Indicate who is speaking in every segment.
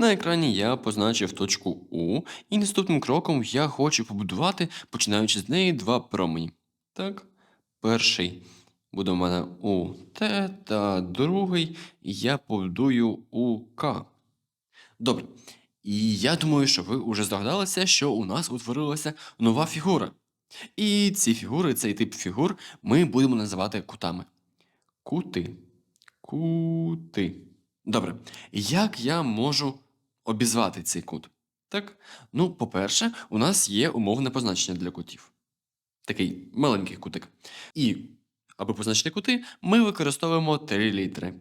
Speaker 1: На екрані я позначив точку У, і наступним кроком я хочу побудувати, починаючи з неї, два промені. Так, перший буде у мене у Т, та другий я побудую у К. Добре. І я думаю, що ви вже здогадалися, що у нас утворилася нова фігура. І ці фігури, цей тип фігур, ми будемо називати кутами. Кути. Кути. Добре. Як я можу обізвати цей кут? Так? Ну, по-перше, у нас є умовне позначення для кутів. Такий маленький кутик. І, аби позначити кути, ми використовуємо три літери.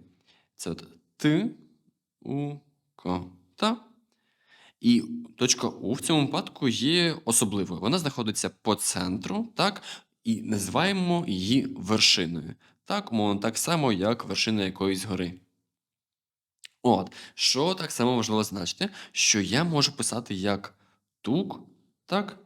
Speaker 1: Це от Т, У, К. Та. І точка У в цьому випадку є особливою. Вона знаходиться по центру, так, і називаємо її вершиною. Так, умовно, так само, як вершина якоїсь гори. От, що так само важливо значити, що я можу писати як тук, так,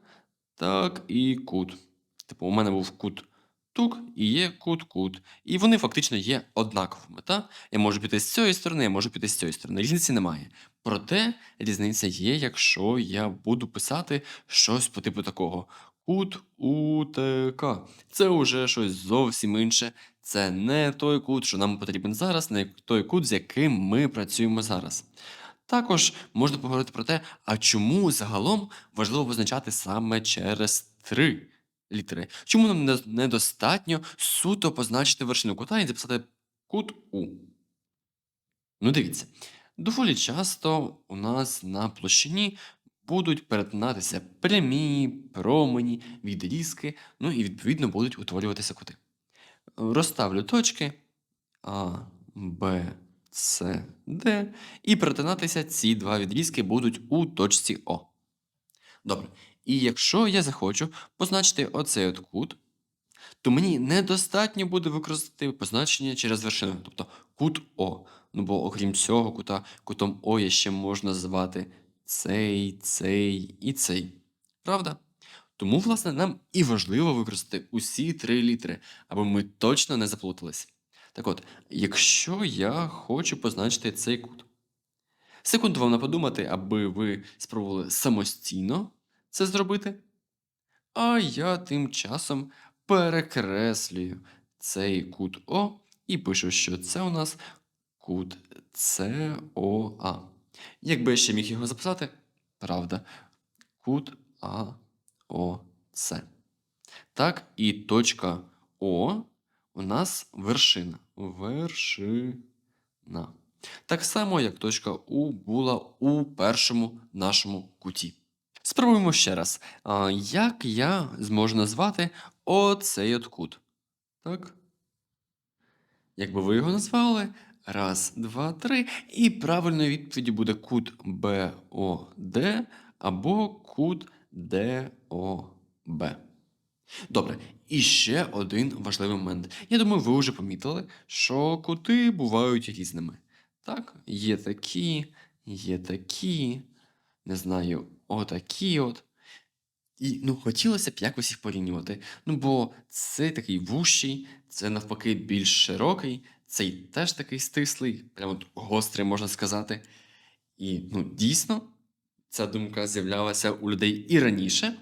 Speaker 1: так і кут. Типу, у мене був кут тук і є кут кут. І вони фактично є однаковими. Так? Я можу піти з цієї сторони, я можу піти з цієї сторони. Різниці немає. Проте різниця є, якщо я буду писати щось по типу такого. Кут УТК. Це вже щось зовсім інше. Це не той кут, що нам потрібен зараз, не той кут, з яким ми працюємо зараз. Також можна поговорити про те, а чому загалом важливо визначати саме через три літери. Чому нам недостатньо суто позначити вершину кута і записати кут У? Ну, дивіться, доволі часто у нас на площині будуть перетинатися прямі, промені, відрізки, ну і відповідно будуть утворюватися кути. Розставлю точки А, Б, С, Д, і перетинатися ці два відрізки будуть у точці О. Добре. І якщо я захочу позначити оцей от кут, то мені недостатньо буде використати позначення через вершину, тобто кут О. Ну бо окрім цього кута, кутом О я ще можна звати цей, цей і цей. Правда? Тому, власне, нам і важливо використати усі три літери, аби ми точно не заплуталися. Так от, якщо я хочу позначити цей кут, секунду вам на подумати, аби ви спробували самостійно це зробити. А я тим часом перекреслюю цей кут О і пишу, що це у нас кут СОА. Якби я ще міг його записати, правда, кут АОЦ. Так, і точка О у нас вершина. Вершина. Так само, як точка У була у першому нашому куті. Спробуємо ще раз. А, як я зможу назвати оцей от кут? Так? Якби ви його назвали? Раз, два, три. І правильною відповіддю буде кут БОД або кут ДОБ. Добре, і ще один важливий момент. Я думаю, ви вже помітили, що кути бувають різними. Так, є такі, є такі, не знаю, отакі от. І ну, хотілося б якось їх порівнювати. Ну, бо цей такий вущий, це навпаки більш широкий, цей теж такий стислий, прямо гострий, можна сказати. І ну, дійсно, ця думка з'являлася у людей і раніше,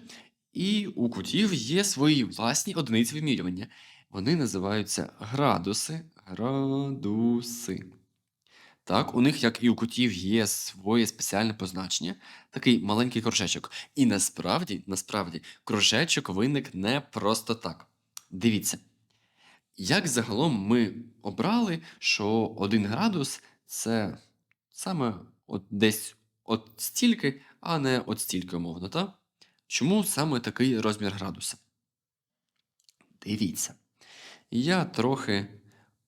Speaker 1: і у кутів є свої власні одиниці вимірювання. Вони називаються градуси. Градуси. Так, у них, як і у кутів, є своє спеціальне позначення, такий маленький кружечок. І насправді, насправді, кружечок виник не просто так. Дивіться, як загалом ми обрали, що один градус це саме от десь от стільки, а не от стільки умовно, так? Чому саме такий розмір градуса? Дивіться. Я трохи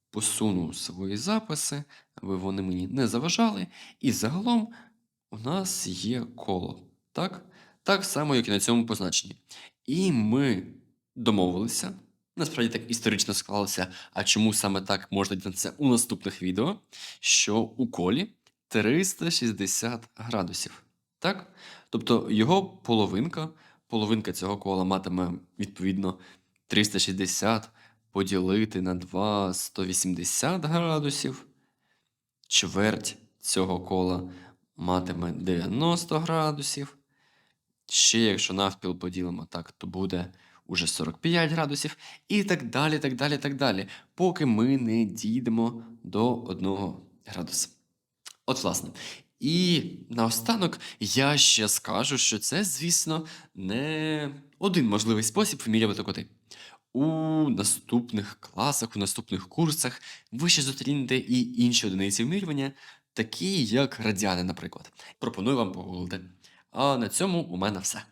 Speaker 1: посуну свої записи, аби вони мені не заважали. І загалом у нас є коло. Так? Так само, як і на цьому позначенні. І ми домовилися. Насправді так історично склалося, а чому саме так можна дізнатися у наступних відео, що у колі 360 градусів. Так? Тобто його половинка, половинка цього кола матиме відповідно 360 поділити на 2 180 градусів. Чверть цього кола матиме 90 градусів. Ще якщо навпіл поділимо так, то буде уже 45 градусів. І так далі, так далі, так далі, поки ми не дійдемо до 1 градуса. От, власне. І наостанок я ще скажу, що це, звісно, не один можливий спосіб вимірювати коти. У наступних класах, у наступних курсах ви ще зустрінете і інші одиниці вимірювання, такі як радіани, наприклад. Пропоную вам погуглити. А на цьому у мене все.